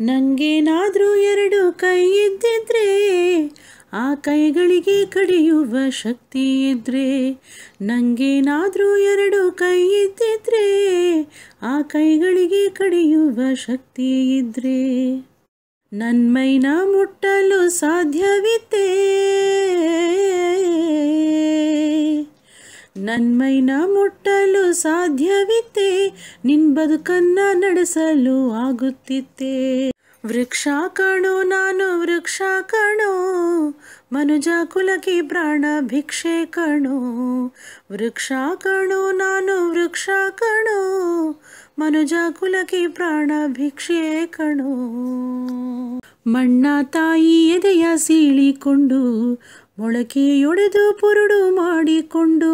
ನಂಗೇನಾದ್ರೂ ಎರಡು ಕೈ ಇದ್ದಿದ್ರೆ, ಆ ಕೈಗಳಿಗೆ ಕಡಿಯುವ ಶಕ್ತಿ ಇದ್ರೆ, ನಂಗೇನಾದರೂ ಎರಡು ಕೈ ಇದ್ದಿದ್ರೆ, ಆ ಕೈಗಳಿಗೆ ಕಡಿಯುವ ಶಕ್ತಿ ಇದ್ರೆ, ನನ್ಮೈನ ಮುಟ್ಟಲು ಸಾಧ್ಯವಿತ್ತೆ. ನನ್ಮೈನ ಮುಟ್ಟಲು ಸಾಧ್ಯವಿತ್ತೆ ನಿನ್ ಬದುಕನ್ನ ನಡೆಸಲು ಆಗುತ್ತಿತ್ತೆ ವೃಕ್ಷ ಕಣೋ ನಾನು ವೃಕ್ಷ ಕಣೋ ಮನುಜ ಕುಲಕ್ಕೆ ಪ್ರಾಣ ಭಿಕ್ಷೆ ಕಣೋ ವೃಕ್ಷ ಕಣೋ ನಾನು ವೃಕ್ಷ ಕಣೋ ಮನುಜ ಕುಲಕ್ಕೆ ಪ್ರಾಣ ಭಿಕ್ಷೆ ಕಣೋ ಮಣ್ಣ ತಾಯಿ ಎದೆಯ ಸೀಳಿಕೊಂಡು ಮೊಳಕೆಯೊಡೆದು ಪುರುಡು ಮಾಡಿಕೊಂಡು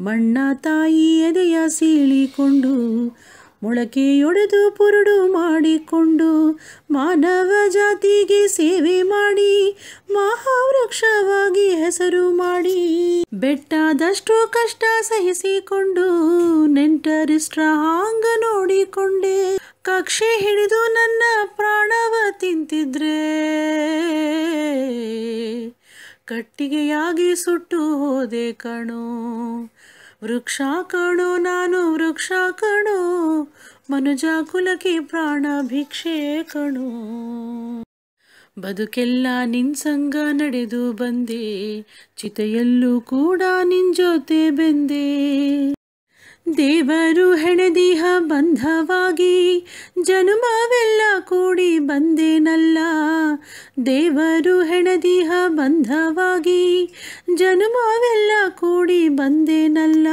ಮಣ್ಣ ತಾಯಿ ಎದೆಯ ಸೀಳಿಕೊಂಡು ಮೊಳಕೆಯೊಡೆದು ಪುರುಡು ಮಾಡಿಕೊಂಡು ಮಾನವ ಜಾತಿಗೆ ಸೇವೆ ಮಾಡಿ ಮಹಾವೃಕ್ಷವಾಗಿ ಹೆಸರು ಮಾಡಿ ಬೆಟ್ಟದಷ್ಟು ಕಷ್ಟ ಸಹಿಸಿಕೊಂಡು ನೆಂಟರಿಷ್ಟ್ರ ಹಾಂಗ ನೋಡಿಕೊಂಡೆ. ಕಕ್ಷೆ ಹಿಡಿದು ನನ್ನ ಪ್ರಾಣವ ತಿಂತಿದ್ರೆ. ಕಟ್ಟಿಗೆಯಾಗಿ ಸುಟ್ಟು ಹೋದೆ ಕಣೋ. ವೃಕ್ಷ ಕಣು, ನಾನು ವೃಕ್ಷ ಕಣೋ. ಮನುಜ ಕುಲಕ್ಕೆ ಪ್ರಾಣ ಭಿಕ್ಷೆ ಕಣೋ. ಬದುಕೆಲ್ಲ ನಿನ್ ಸಂಗ ನಡೆದು ಬಂದೆ. ಚಿತೆಯಲ್ಲೂ ಕೂಡ ನಿನ್ ಜೊತೆ ಬೆಂದೆ. ದೇವರು ಹೆಣದಿಹ ಬಂಧವಾಗಿ, ಜನುಮವೆಲ್ಲ ಕೂಡಿ ಬಂದೇನಲ್ಲ. ದೇವರು ಹೆಣದಿಹ ಬಂಧವಾಗಿ, ಜನುಮವೆಲ್ಲ ಕೂಡಿ ಬಂದೇನಲ್ಲ.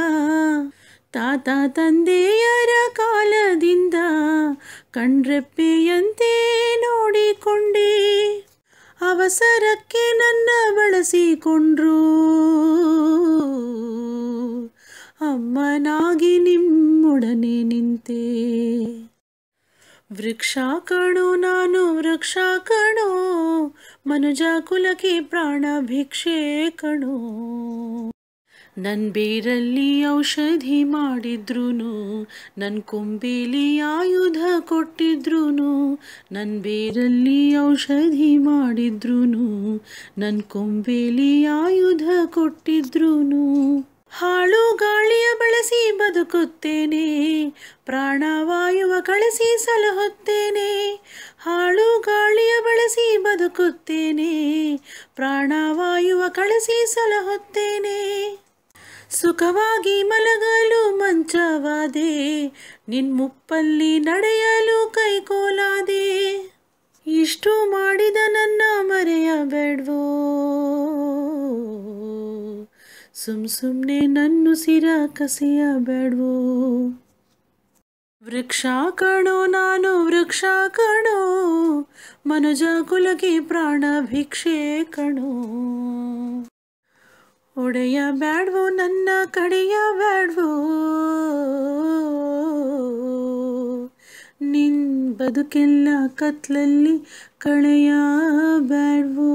ತಾತ ತಂದೆಯರ ಕಾಲದಿಂದ ಕಣ್ರೆಪ್ಪೆಯಂತೆ ನೋಡಿಕೊಂಡೆ, ಅವಸರಕ್ಕೆ ನನ್ನ ಬಳಸಿಕೊಂಡ್ರು. ವೃಕ್ಷ ಕಣು ನಾನು ವೃಕ್ಷ ಕಣು ಮನುಜ ಕುಲಕ್ಕೆ ಪ್ರಾಣ ಭಿಕ್ಷೆ ಕಣೋ. ನನ್ ಬೇರಲ್ಲಿ ಔಷಧಿ ಮಾಡಿದ್ರು ನನ್ ಕೊಂಬೇಲಿ ಆಯುಧ ಕೊಟ್ಟಿದ್ರು ನನ್ ಬೇರಲ್ಲಿ ಔಷಧಿ ಮಾಡಿದ್ರು ನನ್ ಕೊಂಬೇಲಿ ಆಯುಧ ಕೊಟ್ಟಿದ್ರು ಹಾಳು ಗಾಳಿಯ ಬಳಸಿ ಬದುಕುತ್ತೇನೆ ಪ್ರಾಣವಾಯುವ ಕಳಿಸಿ ಸಲಹುತ್ತೇನೆ, ಹಾಳು ಗಾಳಿಯ ಬಳಸಿ ಬದುಕುತ್ತೇನೆ, ಪ್ರಾಣವಾಯುವ ಕಳಿಸಿ ಸಲಹುತ್ತೇನೆ. ಸುಖವಾಗಿ ಮಲಗಲು ಮಂಚವಾದೆ ನಿನ್ ಮುಪ್ಪಲ್ಲಿ ನಡೆಯಲು ಕೈಕೋಲಾದೆ. ಇಷ್ಟು ಮಾಡಿದ ನನ್ನ ಮರೆಯಬೇಡ್ವೋ. ಸುಮ್ ಸುಮ್ನೆ ನನ್ನು ಸಿರ ಕಸಿಯಬೇಡ್ವೋ. ವೃಕ್ಷ ಕಣೋ, ನಾನು ವೃಕ್ಷ ಕಣೋ, ಮನುಜ ಕುಲಕ್ಕೆ ಪ್ರಾಣ ಭಿಕ್ಷೆ ಕಣೋ. ಒಡೆಯ ಬ್ಯಾಡ್ವೋ, ನನ್ನ ಕಡೆಯ ಬ್ಯಾಡ್ವೋ. ನಿನ್ ಬದುಕೆಲ್ಲ ಕತ್ಲಲ್ಲಿ ಕಳೆಯ ಬ್ಯಾಡ್ವೋ.